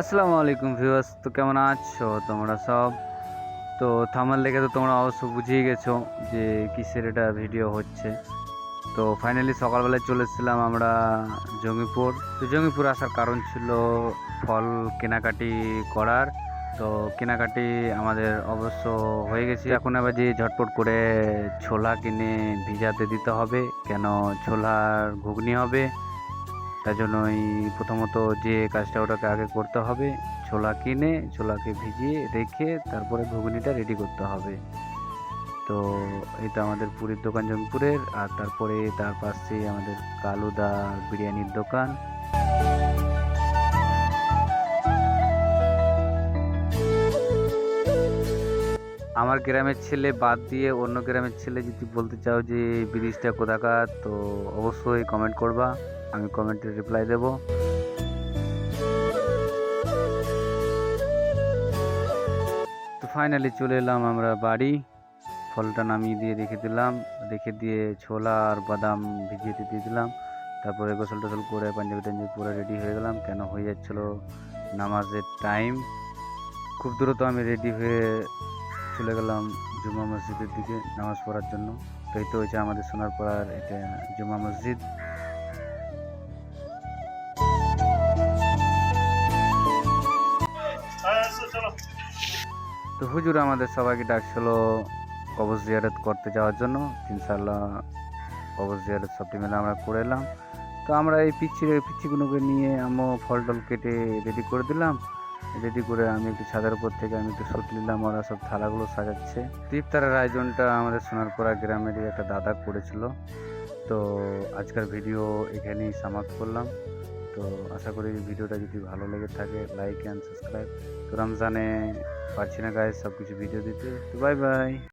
আসসালামু আলাইকুম ভিউয়ার্স, তো কেমন আছো তোমরা সব? তো থামার লেগে তো তোমরা অবশ্য বুঝেই গেছো যে কিসের এটা ভিডিও হচ্ছে। তো ফাইনালি সকালবেলায় চলে এসেছিলাম আমরা জঙ্গিপুর। তো জঙ্গিপুর আসার কারণ ছিল ফল কেনাকাটি করার। তো কেনাকাটি আমাদের অবশ্য হয়ে গেছে। এখন আবার যে ঝটপট করে ছোলা কিনে ভিজাতে দিতে হবে, কেন ছোলার ঘুগনি হবে? তার জন্যই প্রথমত যে কাজটা ওটাকে আগে করতে হবে, ছোলা কিনে ছোলাকে ভিজিয়ে রেখে তারপরে ঘুগনিটা রেডি করতে হবে। তো এটা আমাদের পুরীর দোকান জঙ্গিপুরের আর তারপরে তার পাশে আমাদের কালুদা বিরিয়ানির দোকান। আমার গ্রামের ছেলে বাদ দিয়ে অন্য গ্রামের ছেলে যদি বলতে চাও যে, ব্রিজটা কোথাকার? তো অবশ্যই কমেন্ট করবা, আমি কমেন্টে রিপ্লাই দেব। তো ফাইনালি চলে এলাম আমরা বাড়ি। ফলটা নামিয়ে দিয়ে রেখে দিলাম। রেখে দিয়ে ছোলা আর বাদাম ভিজিয়ে দিয়ে দিলাম। তারপরে গোসল টোসল করে পাঞ্জাবি টাঞ্জাবি পরে রেডি হয়ে গেলাম। কেন হয়ে যাচ্ছিল নামাজের টাইম খুব দ্রুত আমি রেডি হয়ে চলে গেলাম জুমা মসজিদের দিকে নামাজ পড়ার জন্য। তো এই তো হয়েছে আমাদের সোনার পাড়ার এটা জুমা মসজিদ। তো হুজুর, আমাদের সবাইকে ডাকছিল কবজ জিয়ারত করতে যাওয়ার জন্য। ইনশাল্লাহ কবজ জিয়ারত সবটি মিলে আমরা করে এলাম। তো আমরা এই পিচ্ছি পিচ্ছিগুলোকে নিয়ে আমও ফল টল কেটে রেডি করে দিলাম। রেডি করে আমি একটু ছাদের উপর থেকে আমি একটু শুট নিলাম ওরা সব থালাগুলো সাজাচ্ছে। ইফতারের আয়োজনটা আমাদের সোনারপাড়া গ্রামেরই একটা দাদা করেছিল। তো আজকের ভিডিও এখানেই সমাপ্ত করলাম। তো আশা করি ভিডিওটা যদি ভালো লেগে থাকে লাইক অ্যান্ড সাবস্ক্রাইব তো রমজানে পারছি না গায়ে সব কিছু ভিডিও দিতে। তো বাই বাই